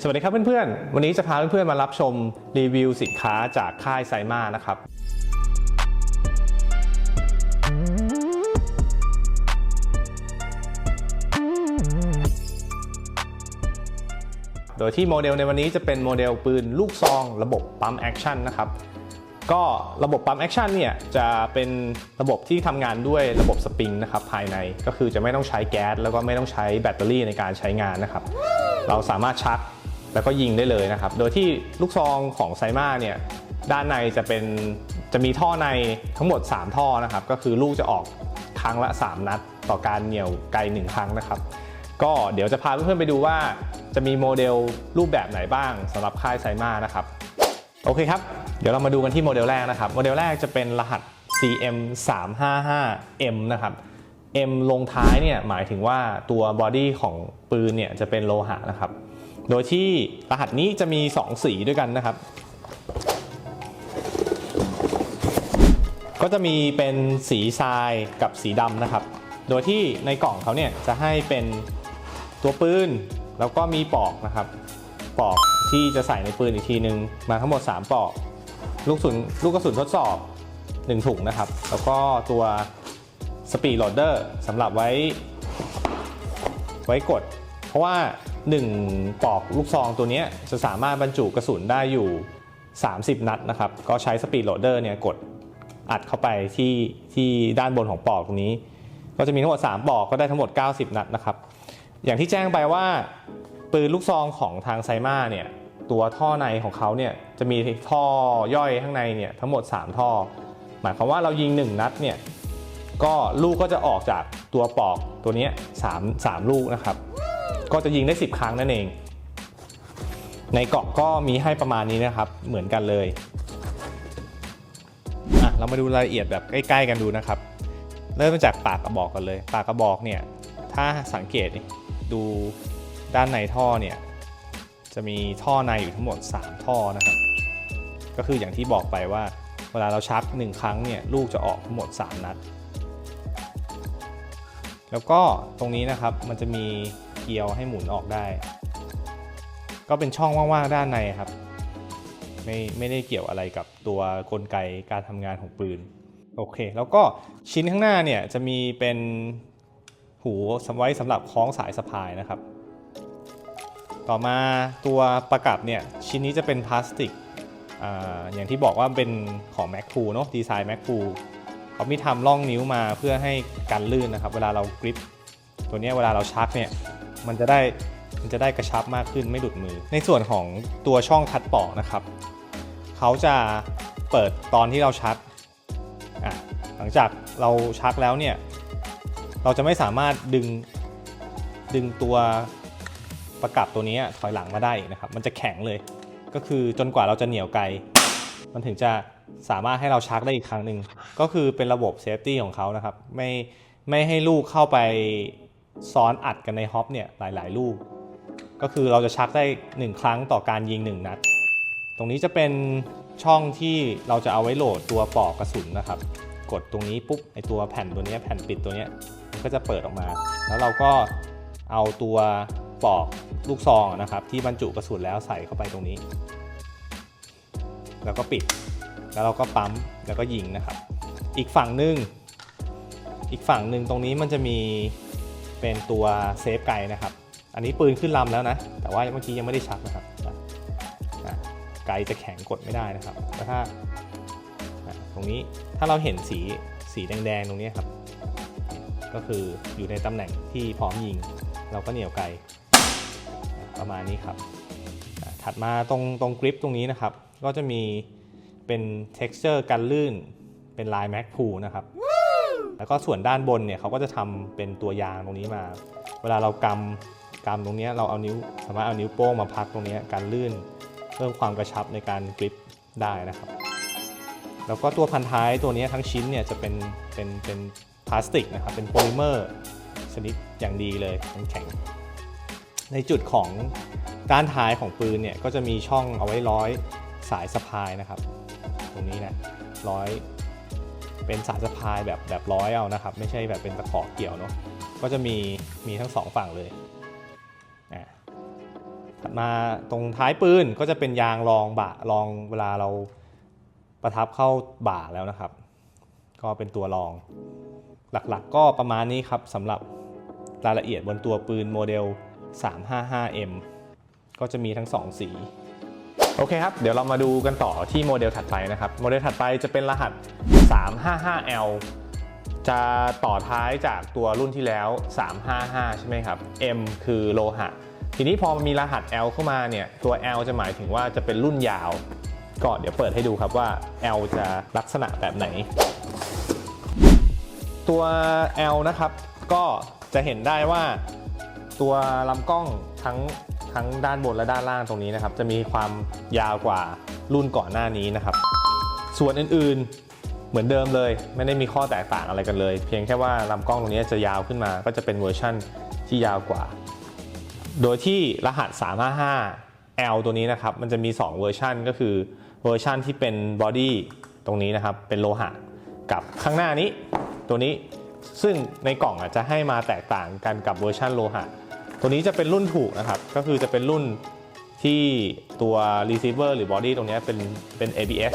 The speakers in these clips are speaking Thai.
สวัสดีครับเพื่อนๆ วันนี้จะพาเพื่อนๆมารับชมรีวิวสินค้าจากค่ายไซมานะครับโดยที่โมเดลในวันนี้จะเป็นโมเดลปืนลูกซอง ระบบปั๊มแอคชั่นนะครับ ก็ระบบปั๊มแอคชั่นเนี่ยจะเป็นระบบที่ทำงานด้วยระบบสปริงนะครับภายในก็คือจะไม่ต้องใช้แก๊สแล้วก็ไม่ต้องใช้แบตเตอรี่ในการใช้งานนะครับ เราสามารถชัก แล้วก็ยิงได้เลยนะครับ โดยที่ลูกซองของไซมาเนี่ยด้านในจะเป็นจะมีท่อในทั้งหมด 3 ท่อนะครับ ก็คือลูกจะออกครั้งละ 3 นัด ต่อการเหนี่ยวไกล 1 ครั้งนะครับ ก็เดี๋ยวจะพาเพื่อนๆไปดูว่า จะมีโมเดลรูปแบบไหนบ้างสำหรับค่ายไซมานะครับโอเคครับ เดี๋ยวเรามาดูกันที่โมเดลแรกนะครับ โมเดลแรกจะเป็นรหัส CM 3 5 5 M นะครับ M ลงท้ายเนี่ยหมายถึงว่าตัวบอดี้ของปืนเนี่ยจะเป็นโลหะนะครับ โดยที่รหัสนี้จะมี 2 สีด้วยกันนะครับ ก็จะมีเป็นสีทรายกับสีดำนะครับ โดยที่ในกล่องเขาเนี่ยจะให้เป็นตัวปืนแล้วก็มีปอกนะครับ ปอกที่จะใส่ในปืนอีกทีหนึ่งมาทั้งหมด 3 ปอก ลูกสุนลูกกระสุนทดสอบ 1 ถุงนะครับ แล้วก็ตัวสปีดโหลดเดอร์สำหรับไว้ ไว้กด เพราะว่า 1ปอกลูกซองตัวนี้จะสามารถบรรจุกระสุนได้อยู่ 30 นัดนะครับ ก็ใช้สปีดโหลดเดอร์เนี่ยกดอัดเข้าไปที่ที่ด้านบนของปอกตรงนี้ ก็จะมีทั้งหมด 3 ปอกก็ได้ทั้งหมด 90 นัดนะครับ อย่างที่แจ้งไปว่าปืนลูกซองของทางไซมาเนี่ยตัวท่อในของเขาเนี่ยจะมีท่อย่อยข้างในเนี่ยทั้งหมด 3 ท่อ หมายความว่าเรายิง 1 นัดเนี่ยก็ลูกก็จะออกจากตัวปอกตัวนี้ยสามสามลูกนะครับ ก็จะยิงได้ 10 ครั้งนั่นเอง ในเกล่องก็มีให้ประมาณนี้นะครับ เหมือนกันเลยอะเรามาดูรายละเอียดแบบใกล้ ๆ กันดูนะครับ เริ่มจากปากกระบอกกันเลย ปากกระบอกเนี่ยถ้าสังเกตดูด้านในท่อเนี่ยจะมีท่อในอยู่ทั้งหมด 3 ท่อนะครับ ก็คืออย่างที่บอกไปว่าเวลาเราชัก 1 ครั้งเนี่ยลูกจะออกทั้งหมด 3 นัด แล้วก็ตรงนี้นะครับมันจะมี เกลียวให้หมุนออกได้ ก็เป็นช่องว่างๆด้านในครับ ไม่ไม่ได้เกี่ยวอะไรกับตัวกลไกการทำงานของปืน โอเค แล้วก็ชิ้นข้างหน้าเนี่ยจะมีเป็นหูสำไว้สำหรับคล้องสายสะพายนะครับ ต่อมาตัวประกับเนี่ยชิ้นนี้จะเป็นพลาสติกออย่างที่บอกว่าเป็นของ Mac 2เนาะดีไซน์ Mac 2เขามีทำร่องนิ้วมาเพื่อให้กันลื่นนะครับ เวลาเรากริปตัวนี้เวลาเราชักเนี่ย มันจะได้มันจะได้กระชับมากขึ้นไม่หลุดมือ ในส่วนของตัวช่องคัดปอกนะครับ เขาจะเปิดตอนที่เราชักหลังจากเราชักแล้วเนี่ยเราจะไม่สามารถดึงดึงตัวประกับตัวนี้ถอยหลังมาได้นะครับ มันจะแข็งเลย ก็คือจนกว่าเราจะเหนี่ยวไกล มันถึงจะสามารถให้เราชักได้อีกครั้งหนึ่ง ก็คือเป็นระบบเซฟตี้ของเขานะครับ ไม่ไม่ให้ลูกเข้าไป ซ้อนอัดกันในฮอปเนี่ยหลาย ๆ ลูก ก็คือเราจะชักได้ 1 ครั้งต่อการยิง 1 นัด ตรงนี้จะเป็นช่องที่เราจะเอาไว้โหลดตัวปลอกกระสุนนะครับ กดตรงนี้ปุ๊บไอตัวแผ่นตัวนี้แผ่นปิดตัวนี้มันก็จะเปิดออกมา แล้วเราก็เอาตัวปลอกลูกซองนะครับ ที่บรรจุกระสุนแล้วใส่เข้าไปตรงนี้ แล้วก็ปิด แล้วเราก็ปั๊มแล้วก็ยิงนะครับ อีกฝั่งหนึ่งอีกฝั่งหนึ่งตรงนี้มันจะมี เป็นตัวเซฟไกนะครับ อันนี้ปืนขึ้นลำแล้วนะ แต่ว่าเมื่อกี้ยังไม่ได้ชักนะครับไกจะแข็งกดไม่ได้นะครับแล้วถ้าตรงนี้ถ้าเราเห็นสีสีแดงๆตรงนี้ครับ ก็คืออยู่ในตำแหน่งที่พร้อมยิง เราก็เหนี่ยวไกประมาณนี้ครับ ถัดมาตรงตรงกริปตรงนี้นะครับ ก็จะมีเป็น texture กันลื่น เป็นลาย Mac p o o นะครับ แล้วก็ส่วนด้านบนเนี่ยเขาก็จะทำเป็นตัวยางตรงนี้มา เวลาเรากำกำตรงนี้เราเอานิ้วสามารถเอานิ้วโป้งมาพักตรงนี้การลื่น เพิ่มความกระชับในการกริปได้นะครับ แล้วก็ตัวพันท้ายตัวนี้ทั้งชิ้นเนี่ยจะเป็นเป็นเป็นพลาสติกนะครับเป็นโพลิเมอร์ชนิดอย่างดีเลยแข็ง ในจุดของด้านท้ายของปืนเนี่ยก็จะมีช่องเอาไว้ร้อยสายสะพายนะครับ ตรงนี้นะร้อย เป็นสายสะพายแบบแบบร้อยเอานะครับ ไม่ใช่แบบเป็นตะขอเกี่ยวเนาะก็จะมีมีทั้งสองฝั่งเลยอะถัดมาตรงท้ายปืนก็จะเป็นยางรองบ่ารองเวลาเราประทับเข้าบ่าแล้วนะครับ ก็เป็นตัวรองหลักๆก็ประมาณนี้ครับสำหรับรายละเอียดบนตัวปืนโมเดล 355M ก็จะมีทั้ง 2 สี โอเคครับ เดี๋ยวเรามาดูกันต่อที่โมเดลถัดไปนะครับ โมเดลถัดไปจะเป็นรหัส 355L จะต่อท้ายจากตัวรุ่นที่แล้ว 355 ใช่ไหมครับ M คือโลหะ ทีนี้พอมีรหัส L เข้ามาเนี่ย ตัว L จะหมายถึงว่าจะเป็นรุ่นยาว ก็เดี๋ยวเปิดให้ดูครับว่า L จะลักษณะแบบไหน ตัว L นะครับ ก็จะเห็นได้ว่าตัวลำกล้องทั้ง ทั้งด้านบนและด้านล่างตรงนี้นะครับ จะมีความยาวกว่ารุ่นก่อนหน้านี้นะครับ ส่วนอื่นๆเหมือนเดิมเลย ไม่ได้มีข้อแตกต่างอะไรกันเลย เพียงแค่ว่าลำกล้องตรงนี้จะยาวขึ้นมา ก็จะเป็นเวอร์ชั่นที่ยาวกว่า โดยที่รหัส 355 L ตัวนี้นะครับ มันจะมี 2 เวอร์ชันก็คือเวอร์ชันที่เป็นบอดี้ตรงนี้นะครับ เป็นโลหะกับข้างหน้านี้ตัวนี้ซึ่งในกล่องอาจจะให้มาแตกต่างกันกับเวอร์ชันโลหะ ตัวนี้จะเป็นรุ่นถูกนะครับ ก็คือจะเป็นรุ่นที่ตัว receiver หรือ body ตรงนี้เป็นเป็น ABS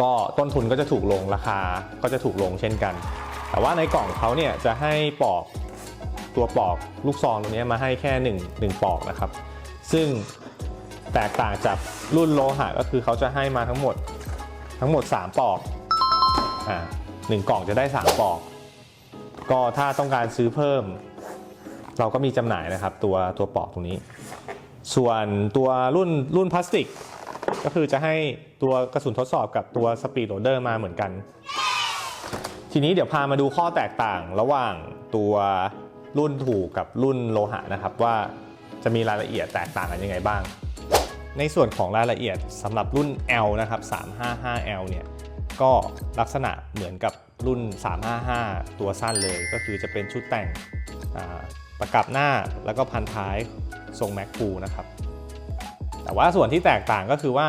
ก็ต้นทุนก็จะถูกลงราคาก็จะถูกลงเช่นกัน แต่ว่าในกล่องเขาเนี่ยจะให้ปอกตัวปอกลูกซองตรงนี้มาให้แค่1 1ปอกนะครับ ซึ่งแตกต่างจากรุ่นโลหะก็คือเขาจะให้มาทั้งหมดทั้งหมด 3 ปอกอ่าหนึ่งกล่องจะได้ 3 ปอก ก็ถ้าต้องการซื้อเพิ่ม เราก็มีจำหน่ายนะครับตัวตัวปอกตรงนี้ ส่วนตัวรุ่นรุ่นพลาสติก ก็คือจะให้ตัวกระสุนทดสอบกับตัวสปีดโรเดอร์มาเหมือนกัน ทีนี้เดี๋ยวพามาดูข้อแตกต่างระหว่างตัวรุ่นถูกกับรุ่นโลหะนะครับ ว่าจะมีรายละเอียดแตกต่างกันยังไงบ้าง ในส่วนของรายละเอียดสำหรับรุ่น L นะครับ 355L เนี่ยก็ลักษณะเหมือนกับรุ่น 355 ตัวสั้นเลย ก็คือจะเป็นชุดแต่ง ประกับหน้าแล้วก็พันท้ายทรงแม็กฟูนะครับ แต่ว่าส่วนที่แตกต่างก็คือว่า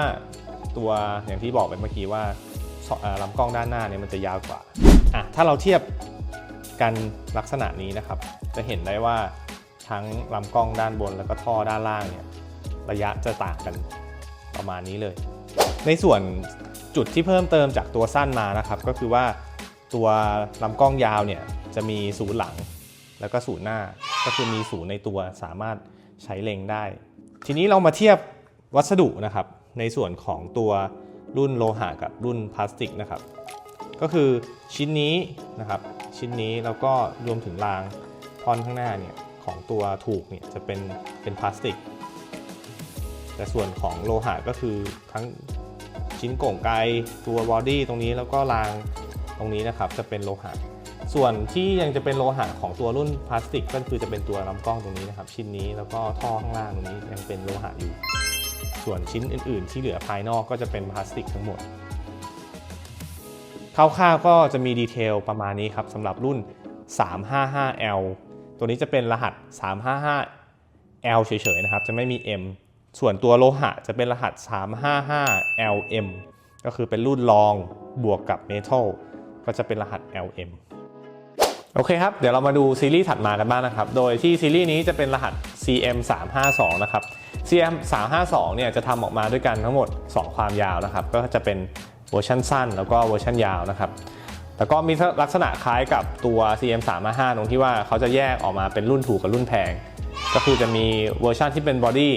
ตัวอย่างที่บอกไปเมื่อกี้ว่าลำกล้องด้านหน้าเนี่ยมันจะยาวกว่าอะถ้าเราเทียบกันลักษณะนี้นะครับ จะเห็นได้ว่าทั้งลำกล้องด้านบนแล้วก็ท่อด้านล่างเนี่ยระยะจะต่างกันประมาณนี้เลย ในส่วนจุดที่เพิ่มเติมจากตัวสั้นมานะครับ ก็คือว่าตัวลำกล้องยาวเนี่ยจะมีศูนย์หลังแล้วก็ศูนย์หน้า ก็คือมีศูนย์ในตัวสามารถใช้เล็งได้ ทีนี้เรามาเทียบวัสดุนะครับ ในส่วนของตัวรุ่นโลหะกับรุ่นพลาสติกนะครับ ก็คือชิ้นนี้นะครับ ชิ้นนี้แล้วก็รวมถึงรางท่อนข้างหน้าเนี่ยของตัวถูกเนี่ยจะเป็นเป็นพลาสติก แต่ส่วนของโลหะก็คือทั้งชิ้นก่งไกตัวบอดี้ตรงนี้แล้วก็รางตรงนี้นะครับจะเป็นโลหะ ส่วนที่ยังจะเป็นโลหะของตัวรุ่นพลาสติก ก็คือจะเป็นตัวลำกล้องตรงนี้นะครับ ชิ้นนี้แล้วก็ท่อข้างล่างตรงนี้ยังเป็นโลหะอยู่ ส่วนชิ้นอื่น ๆ ที่เหลือภายนอกก็จะเป็นพลาสติกทั้งหมดคร่าวๆก็จะมีดีเทลประมาณนี้ครับสำหรับรุ่น 355L ตัวนี้จะเป็นรหัส 355L เฉยๆนะครับ จะไม่มี M ส่วนตัวโลหะจะเป็นรหัส 355LM ก็คือเป็นรุ่นรองบวกกับเมทัลก็จะเป็นรหัส LM โอเคครับ เดี๋ยวเรามาดูซีรีส์ถัดมากันบ้างนะครับ โดยที่ซีรีส์นี้จะเป็นรหัส CM 352 นะครับ CM 352 เนี่ยจะทำออกมาด้วยกันทั้งหมด 2 ความยาวนะครับ ก็จะเป็นเวอร์ชันสั้น แล้วก็เวอร์ชันยาวนะครับ แล้วก็มีลักษณะคล้ายกับตัว CM 355 ตรงที่ว่าเขาจะแยกออกมาเป็นรุ่นถูกกับรุ่นแพง ก็คือจะมีเวอร์ชันที่เป็นบอดี้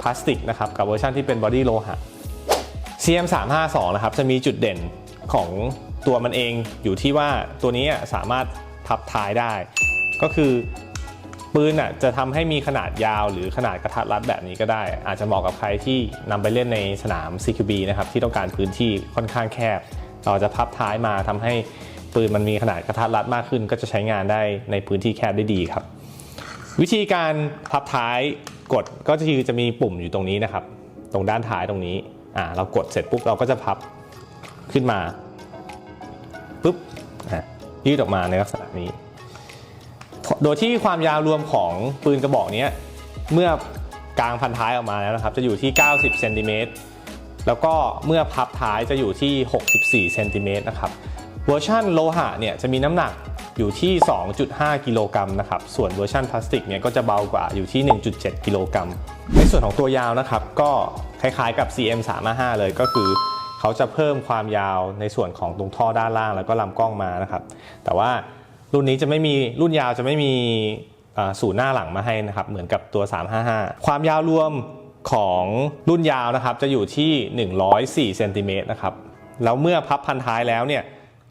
พลาสติกนะครับ กับเวอร์ชันที่เป็นบอดี้โลหะ CM 352 นะครับจะมีจุดเด่นของตัวมันเองอยู่ที่ว่าตัวนี้สามารถ พับท้ายได้ ก็คือปืนอะจะทำให้มีขนาดยาวหรือขนาดกระทัดรัดแบบนี้ก็ได้ อาจจะเหมาะกับใครที่นำไปเล่นในสนาม CQB นะครับที่ต้องการพื้นที่ค่อนข้างแคบ เราจะพับท้ายมาทำให้ปืนมันมีขนาดกระทัดรัดมากขึ้น ก็จะใช้งานได้ในพื้นที่แคบได้ดีครับ วิธีการพับท้ายกดก็คือจะมีปุ่มอยู่ตรงนี้นะครับ ตรงด้านท้ายตรงนี้อ่าเรากดเสร็จปุ๊บเราก็จะพับขึ้นมา ยืดออกมาในลักษณะนี้ โดยที่ความยาวรวมของปืนกระบอกนี้เมื่อกลางพันท้ายออกมาแล้วนะครับ จะอยู่ที่ 90เซนติเมตรแล้วก็เมื่อพับท้ายจะอยู่ที่ 64เซนติเมตรนะครับเวอร์ชันโลหะเนี่ยจะมีน้ำหนักอยู่ที่ 2.5 กิโลกรัมนะครับ ส่วนเวอร์ชันพลาสติกเนี่ยก็จะเบากว่าอยู่ที่ 1.7 กิโลกรัม ในส่วนของตัวยาวนะครับ ก็คล้ายๆกับ CM 355 เลยก็คือ เขาจะเพิ่มความยาวในส่วนของตรงท่อด้านล่างแล้วก็ลำกล้องมานะครับ แต่ว่ารุ่นนี้จะไม่มีรุ่นยาวจะไม่มีสูนหน้าหลังมาให้นะครับ เหมือนกับตัว 355 ความยาวรวมของรุ่นยาวนะครับ จะอยู่ที่ 104เซนติเมตรนะครับ แล้วเมื่อพับพันท้ายแล้วเนี่ย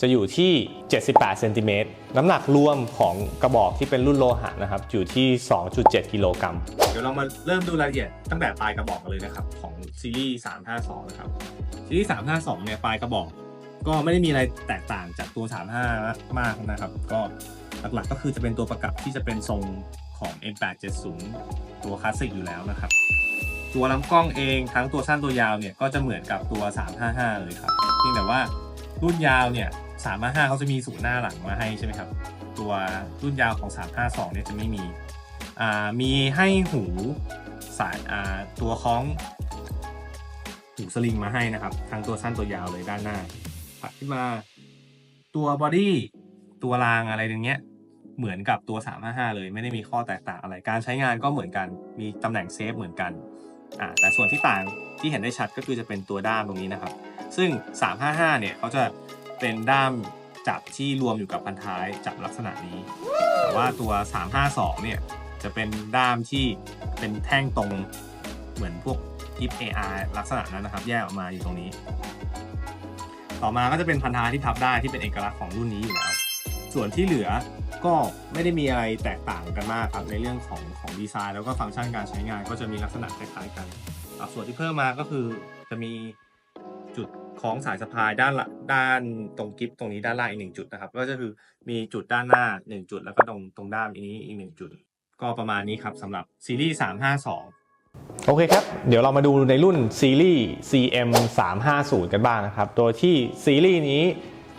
จะอยู่ที่ 78 เซนติเมตร น้ำหนักรวมของกระบอกที่เป็นรุ่นโลหะนะครับ อยู่ที่ 2.7 กิโลกรัม เดี๋ยวเรามาเริ่มดูรายละเอียดตั้งแต่ปลายกระบอกกันเลยนะครับ ของซีรีส์ 352 นะครับ ซีรีส์ 352 เนี่ยปลายกระบอก ก็ไม่ได้มีอะไรแตกต่างจากตัว 35 มากนะครับ ก็หลักๆก็คือจะเป็นตัวประกับที่จะเป็นทรงของ M870 ตัวคลาสสิกอยู่แล้วนะครับ ตัวลำกล้องเองทั้งตัวสั้นตัวยาวเนี่ยก็จะเหมือนกับตัว 355 เลยครับเพียงแต่ว่ารุ่นยาวเนี่ย 355เขาจะมีศูนย์หน้าหลังมาให้ใช่ไหมครับ ตัวรุ่นยาวของ 352 เนี่ยจะไม่มีอ่ามีให้หูสายอ่าตัวคล้องหูสลิงมาให้นะครับทั้งตัวสั้นตัวยาวเลยด้านหน้าถัดขึ้นมาตัวบอดี้ตัวรางอะไรอย่างเงี้ยเหมือนกับตัว 355 เลยไม่ได้มีข้อแตกต่างอะไรการใช้งานก็เหมือนกันมีตำแหน่งเซฟเหมือนกันอ่าแต่ส่วนที่ต่างที่เห็นได้ชัดก็คือจะเป็นตัวด้ามตรงนี้นะครับ ซึ่ง 355 เนี่ยเขาจะ เป็นด้ามจับที่รวมอยู่กับพันท้ายจับลักษณะนี้ แต่ว่าตัว 352 เนี่ย จะเป็นด้ามที่เป็นแท่งตรงเหมือนพวกทิป AR ลักษณะนั้นนะครับ แยกออกมาอยู่ตรงนี้ ต่อมาก็จะเป็นพันท้ายที่พับได้ที่เป็นเอกลักษณ์ของรุ่นนี้อยู่แล้วส่วนที่เหลือก็ไม่ได้มีอะไรแตกต่างกันมากครับในเรื่องของของดีไซน์แล้วก็ฟังก์ชันการใช้งานก็จะมีลักษณะคล้ายๆกันส่วนที่เพิ่มมาก็คือจะมี คล้องสายสะพายด้านด้านตรงกิฟตรงนี้ด้านล่างอีกหนึ่งจุดนะครับก็จะคือมีจุดด้านหน้าหนึ่งจุดแล้วก็ตรงตรงด้ามอีกนี้อีกหนึ่งจุด ก็ประมาณนี้ครับสำหรับซีรีส์352โอเคครับ เดี๋ยวเรามาดูในรุ่นซีรีส์ CM 350กันบ้างนะครับ โดยที่ซีรีส์นี้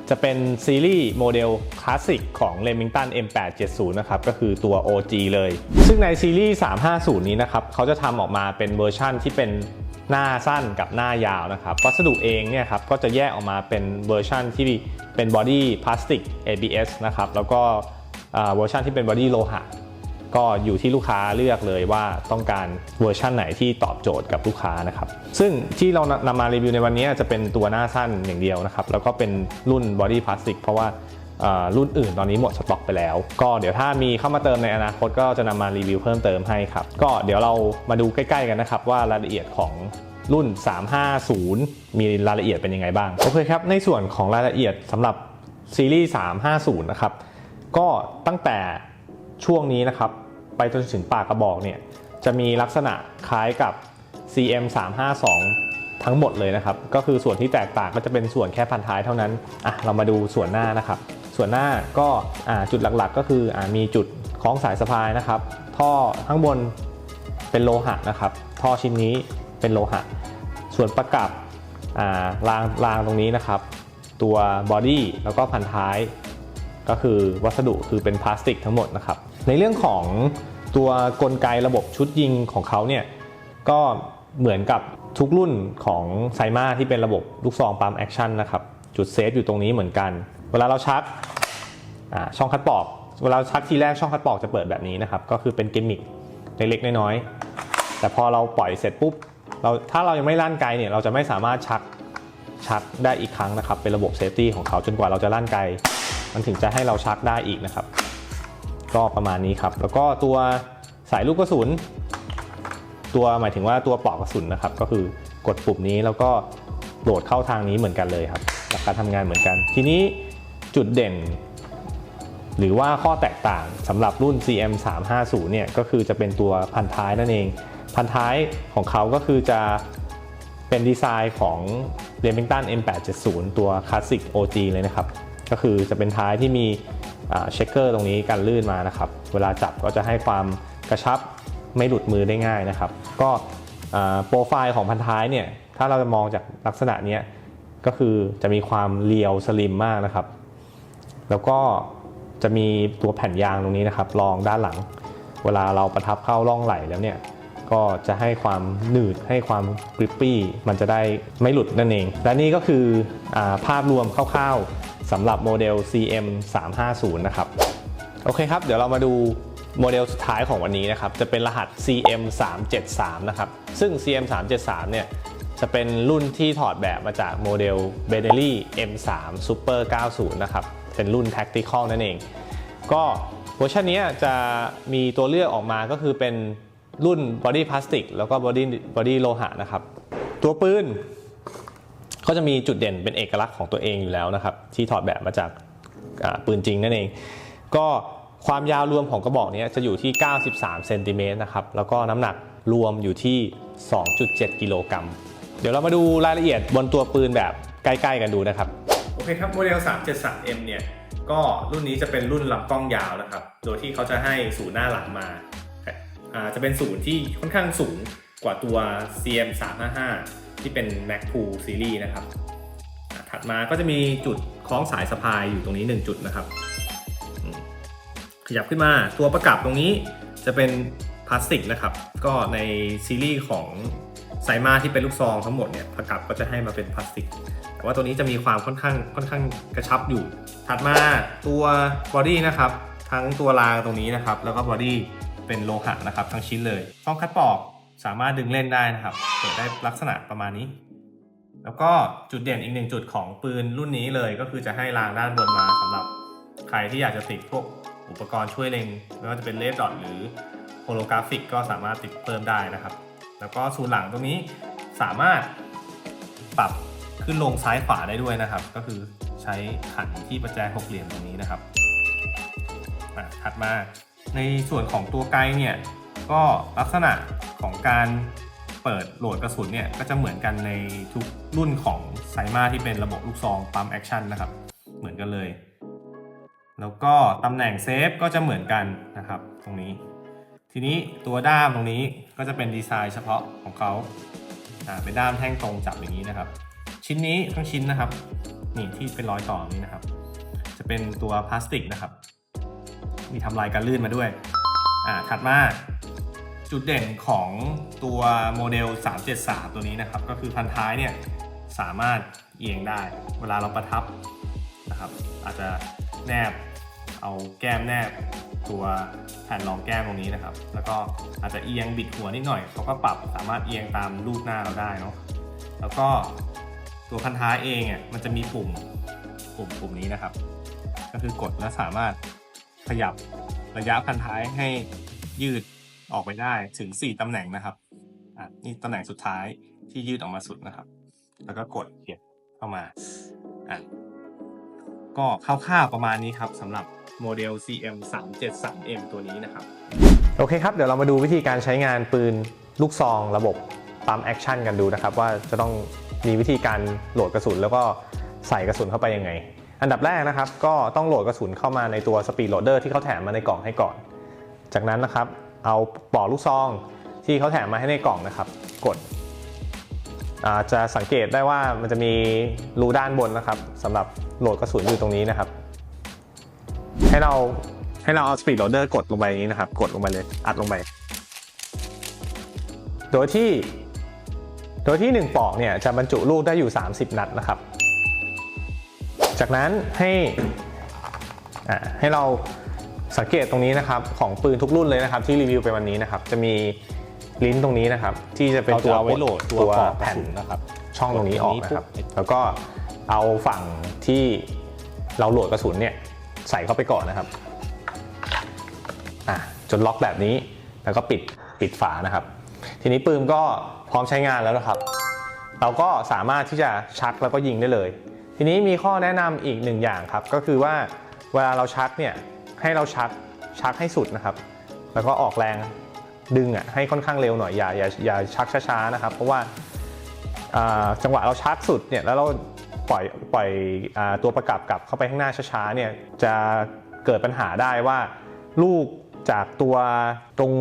จะเป็นซีรีส์โมเดลคลาสสิกของ Remington M870 นะครับ ก็คือตัว OG เลย ซึ่งในซีรีส์350 นี้นะครับ เขาจะทำออกมาเป็นเวอร์ชั่นที่เป็น หน้าสั้นกับหน้ายาวนะครับ วัสดุเองเนี่ยครับก็จะแยกออกมาเป็นเวอร์ชั่นที่เป็นบอดี้พลาสติก ABS นะครับ แล้วก็เวอร์ชันที่เป็นบอดี้โลหะก็อยู่ที่ลูกค้าเลือกเลยว่าต้องการเวอร์ชั่นไหนที่ตอบโจทย์กับลูกค้านะครับ ซึ่งที่เรานำมารีวิวในวันนี้จะเป็นตัวหน้าสั้นอย่างเดียวนะครับ แล้วก็เป็นรุ่นบอดี้พลาสติกเพราะว่า รุ่นอื่นตอนนี้หมดสต็อกไปแล้ว ก็เดี๋ยวถ้ามีเข้ามาเติมในอนาคตก็จะนำมารีวิวเพิ่มเติมให้ครับ ก็เดี๋ยวเรามาดูใกล้ๆกันนะครับว่ารายละเอียดของรุ่น 350 มีรายละเอียดเป็นยังไงบ้าง โอเคครับ ในส่วนของรายละเอียดสำหรับซีรีส์ 350 นะครับ ก็ตั้งแต่ช่วงนี้นะครับ ไปจนถึงปากกระบอกเนี่ย จะมีลักษณะคล้ายกับ CM 352ทั้งหมดเลยนะครับ ก็คือส่วนที่แตกต่างก็จะเป็นส่วนแค่พันท้ายเท่านั้น อะ เรามาดูส่วนหน้านะครับ ส่วนหน้าก็จุดหลักๆ ก็คืออมีจุดคล้องสายสะพายนะครับ ท่อข้างบนเป็นโลหะนะครับ ท่อชิ้นนี้เป็นโลหะ ส่วนประกับรางรางตรงนี้นะครับ ตัวบอดี้แล้วก็พันท้าย ก็คือวัสดุคือเป็นพลาสติกทั้งหมดนะครับ ในเรื่องของตัวกลไกระบบชุดยิงของเขาเนี่ยก็เหมือนกับทุกรุ่นของไซมาที่เป็นระบบลูกซองปั๊มแอคชั่นนะครับ จุดเซฟอยู่ตรงนี้เหมือนกัน เวลาเราชักช่องคัดปอก เวลาชักทีแรกช่องคัดปอกจะเปิดแบบนี้นะครับ ก็คือเป็นกิมมิคเล็กๆน้อยๆแต่พอเราปล่อยเสร็จปุ๊บเราถ้าเรายังไม่ลั่นไกลเนี่ยเราจะไม่สามารถชักชักได้อีกครั้งนะครับ เป็นระบบเซฟตี้ของเขาจนกว่าเราจะลั่นไกล มันถึงจะให้เราชักได้อีกนะครับ ก็ประมาณนี้ครับ แล้วก็ตัวสายลูกกระสุน ตัวหมายถึงว่าตัวปลอกกระสุนนะครับ ก็คือกดปุ่มนี้แล้วก็โหลดเข้าทางนี้เหมือนกันเลยครับหลักการทำงานเหมือนกัน ทีนี้ จุดเด่น หรือว่าข้อแตกต่างสำหรับรุ่น CM 350เนี่ยก็คือจะเป็นตัวพันท้ายนั่นเอง พันท้ายของเขาก็คือจะเป็นดีไซน์ของ Remington M870 ตัวคลาสสิก OG เลยนะครับ ก็คือจะเป็นท้ายที่มีเช็คเกอร์ตรงนี้กันลื่นมานะครับ เวลาจับก็จะให้ความกระชับไม่หลุดมือได้ง่ายนะครับ ก็โปรไฟล์ของพันท้ายเนี่ย ถ้าเราจะมองจากลักษณะนี้ก็คือจะมีความเรียวสลิมมากนะครับ แล้วก็จะมีตัวแผ่นยางตรงนี้นะครับรองด้านหลัง เวลาเราประทับเข้าร่องไหลแล้วเนี่ยก็จะให้ความหนืดให้ความกริปปี้มันจะได้ไม่หลุดนั่นเอง และนี่ก็คืออาภาพรวมคร่าวๆสำหรับโมเดล CM 350นะครับโอเคครับ เดี๋ยวเรามาดูโมเดลสุดท้ายของวันนี้นะครับจะเป็นรหัส CM 373นะครับซึ่ง CM 373เนี่ยจะเป็นรุ่นที่ถอดแบบมาจากโมเดล b e n e l l i M3 Super 90นะครับ เป็นรุ่น Tactical นั่นเอง ก็เวอร์ชันนี้จะมีตัวเลือกออกมาก็คือเป็นรุ่น Body Plastic แล้วก็ Body Body โลหะนะครับ ตัวปืนก็จะมีจุดเด่นเป็นเอกลักษณ์ของตัวเองอยู่แล้วนะครับ ที่ถอดแบบมาจากปืนจริงนั่นเอง ก็ความยาวรวมของกระบอกนี้จะอยู่ที่ 93เซนติเมตรนะครับ แล้วก็น้ำหนักรวมอยู่ที่ 2.7 กิโลกรัม เดี๋ยวเรามาดูรายละเอียดบนตัวปืนแบบใกล้ ๆ กันดูนะครับ อเคครับโมเดล 373M เนี่ยก็รุ่นนี้จะเป็นรุ่นลำกล้องยาวนะครับ โดยที่เขาจะให้ศูนย์หน้าหลังมาจะเป็นศูนย์ที่ค่อนข้างสูงกว่าตัว CM 355ที่เป็น Mac 2 Series นะครับ ถัดมาก็จะมีจุดคล้องสายสะพายอยู่ตรงนี้ 1 จุดนะครับ ขยับขึ้นมาตัวประกับตรงนี้จะเป็นพลาสติกนะครับ ก็ในซีรีส์ของ ไซมาที่เป็นลูกซองทั้งหมดเนี่ยประกับก็จะให้มาเป็นพลาสติก แต่ว่าตัวนี้จะมีความค่อนข้างค่อนข้างกระชับอยู่ ถัดมาตัวบอดี้นะครับทั้งตัวรางตรงนี้นะครับ แล้วก็บอดี้เป็นโลหะนะครับ ทั้งชิ้นเลยช่องคัดปอกสามารถดึงเล่นได้นะครับเปิดได้ลักษณะประมาณนี้ แล้วก็จุดเด่นอีกหนึ่งจุดของปืนรุ่นนี้เลย ก็คือจะให้รางด้านบนมาสำหรับใครที่อยากจะติดพวกอุปกรณ์ช่วยเล็งไม่ว่าจะเป็นเลดดอทหรือโฮโลกราฟิกก็สามารถติดเพิ่มได้นะครับ แล้วก็ศูนย์หลังตรงนี้สามารถปรับขึ้นลงซ้ายขวาได้ด้วยนะครับ ก็คือใช้หันที่ประแจหกเหลี่ยมตรงนี้นะครับถัดมาในส่วนของตัวไกด์เนี่ยก็ลักษณะของการเปิดโหลดกระสุนเนี่ยก็จะเหมือนกันในทุกรุ่นของไซมาที่เป็นระบบลูกซองปั๊มแอคชั่นนะครับ เหมือนกันเลย แล้วก็ตำแหน่งเซฟก็จะเหมือนกันนะครับ ตรงนี้ ทีนี้ตัวด้ามตรงนี้ก็จะเป็นดีไซน์เฉพาะของเขาเป็นด้ามแท่งตรงจับอย่างนี้นะครับ ชิ้นนี้ทั้งชิ้นนะครับนี่ที่เป็นรอยต่อนี้นะครับ จะเป็นตัวพลาสติกนะครับ มีทำลายการลื่นมาด้วยอ่าถัดมาจุดเด่นของตัวโมเดล 373 ตัวนี้นะครับ ก็คือพันท้ายเนี่ยสามารถเอียงได้ เวลาเราประทับนะครับ อาจจะแนบ เอาแก้มแนบตัวแผ่นรองแก้มตรงนี้นะครับ แล้วก็อาจจะเอียงบิดหัวนิดหน่อยเขาก็ปรับสามารถเอียงตามรูปหน้าเราได้เนาะแล้วก็ตัวพันท้ายเองอะมันจะมีปุ่มปุ่มปุ่มนี้นะครับ ก็คือกดแล้วสามารถขยับระยะพันท้ายให้ยืดออกไปได้ถึง 4ตำแหน่งนะครับอะนี่ตำแหน่งสุดท้ายที่ยืดออกมาสุดนะครับ แล้วก็กดเก็บเข้ามาอะก็คร่าวๆประมาณนี้ครับสำหรับ โมเดล CM 373M ตัวนี้นะครับ โอเคครับ เดี๋ยวเรามาดูวิธีการใช้งานปืนลูกซองระบบปั๊มแอคชั่นกันดูนะครับ ว่าจะต้องมีวิธีการโหลดกระสุน แล้วก็ใส่กระสุนเข้าไปยังไง อันดับแรกนะครับ ก็ต้องโหลดกระสุนเข้ามาในตัวสปีดโหลดเดอร์ที่เขาแถมมาในกล่องให้ก่อน จากนั้นนะครับ เอาปลอกลูกซองที่เขาแถมมาให้ในกล่องนะครับ กดจะสังเกตได้ว่ามันจะมีรูด้านบนนะครับสำหรับโหลดกระสุนอยู่ตรงนี้นะครับ ให้เราให้เราเอาสปีดโหลดเดอร์กดลงไปอย่างนี้นะครับ กดลงไปเลย อัดลงไป โดยที่ โดยที่ 1ปลอกเนี่ยจะบรรจุลูกได้อยู่ 30 นัดนะครับ จากนั้นให้อ่าให้เราสังเกตตรงนี้นะครับ ของปืนทุกรุ่นเลยนะครับที่รีวิวไปวันนี้นะครับ จะมีลิ้นตรงนี้นะครับ ที่จะเป็นเราตัจะวเอาไว้โหลดตัวตัวปลอกแผ่นกระสุนนะครับ ช่องตรงนี้ออกนะครับตรงนี้ปุ๊บแล้วก็เอาฝั่งที่เราโหลดกระสุนเนี่ย ใส่เข้าไปก่อนนะครับอะจนล็อกแบบนี้แล้วก็ปิดปิดฝานะครับ ทีนี้ปืนก็พร้อมใช้งานแล้วนะครับ เราก็สามารถที่จะชักแล้วก็ยิงได้เลย ทีนี้มีข้อแนะนำอีกหนึ่งอย่างครับ ก็คือว่าเวลาเราชักเนี่ยให้เราชักชักให้สุดนะครับ แล้วก็ออกแรงดึงอะให้ค่อนข้างเร็วหน่อยอย่าอย่าอย่าชักช้าๆนะครับ เพราะว่าอ่าจังหวะเราชาร์จสุดเนี่ยแล้วเรา ปล่อยปล่อยอตัวประกับกลับเข้าไปข้างหน้าช้าๆเนี่ยจะเกิดปัญหาได้ว่าลูกจากตัวตรง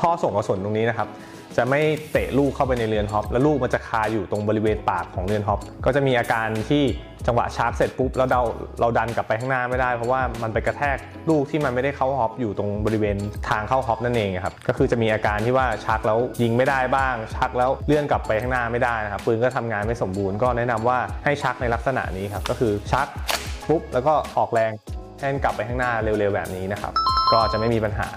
ท่อส่งกระสุนตรงนี้นะครับ จะไม่เตะลูกเข้าไปในเรือนฮอปแล้วลูกมันจะคาอยู่ตรงบริเวณปากของเรือนฮอปก็จะมีอาการที่จังหวะชาร์จเสร็จปุ๊บแล้วเราเราดันกลับไปข้างหน้าไม่ได้ เพราะว่ามันไปกระแทกลูกที่มันไม่ได้เข้าฮอปอยู่ตรงบริเวณทางเข้าฮอปนั่นเองครับก็คือจะมีอาการที่ว่าชักแล้วยิงไม่ได้บ้าง ชักแล้วเลื่อนกลับไปข้างหน้าไม่ได้นะครับปืนก็ทำงานไม่สมบูรณ์ก็แนะนำว่าให้ชักในลักษณะนี้ครับก็คือชักปุ๊บแล้วก็ออกแรงให้มันกลับไปข้างหน้าเร็วๆแบบนี้นะครับก็จะไม่มีปัญหา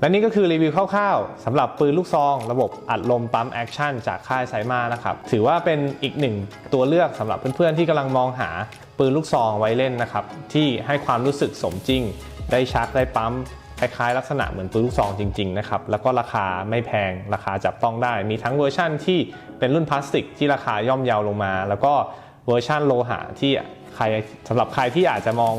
และนี่ก็คือรีวิวคร่าวๆสำหรับปืนลูกซอง ระบบอัดลมปั๊มแอคชั่นจากค่ายไซมานะครับ ถือว่าเป็นอีกหนึ่งตัวเลือกสำหรับเพื่อนๆที่กำลังมองหาปืนลูกซองไว้เล่นนะครับ ที่ให้ความรู้สึกสมจริง ได้ชักได้ปั๊มคล้ายๆลักษณะเหมือนปืนลูกซองจริงๆนะครับ แล้วก็ราคาไม่แพงราคาจับต้องได้ มีทั้งเวอร์ชั่นที่เป็นรุ่นพลาสติกที่ราคาย่อมเยาวลงมา แล้วก็เวอร์ชั่นโลหะที่ใครสำหรับใครที่อาจจะมอง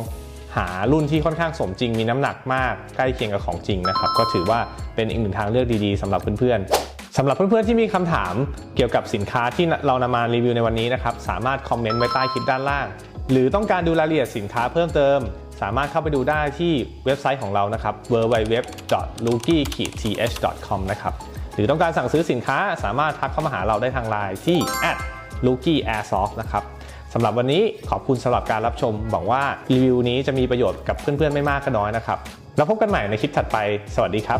หารุ่นที่ค่อนข้างสมจริงมีน้ำหนักมากใกล้เคียงกับของจริงนะครับก็ถือว่าเป็นอีกหนึ่งทางเลือกดีๆสำหรับเพื่อนๆสำหรับเพื่อนๆที่มีคำถามเกี่ยวกับสินค้าที่เรานำมารีวิวในวันนี้นะครับสามารถคอมเมนต์ไว้ใต้คลิปด้านล่าง หรือต้องการดูรายละเอียดสินค้าเพิ่มเติม สามารถเข้าไปดูได้ที่เว็บไซต์ของเรานะครับ www.luki-th.com นะครับหรือต้องการสั่งซื้อสินค้าสามารถทักเข้ามาหาเราได้ทางไลน์ที่ l u k i a i r s o f t นะครับ สำหรับวันนี้ขอบคุณสำหรับการรับชม หวังว่ารีวิวนี้จะมีประโยชน์กับเพื่อนๆไม่มากก็น้อยนะครับ แล้วพบกันใหม่ในคลิปถัดไป สวัสดีครับ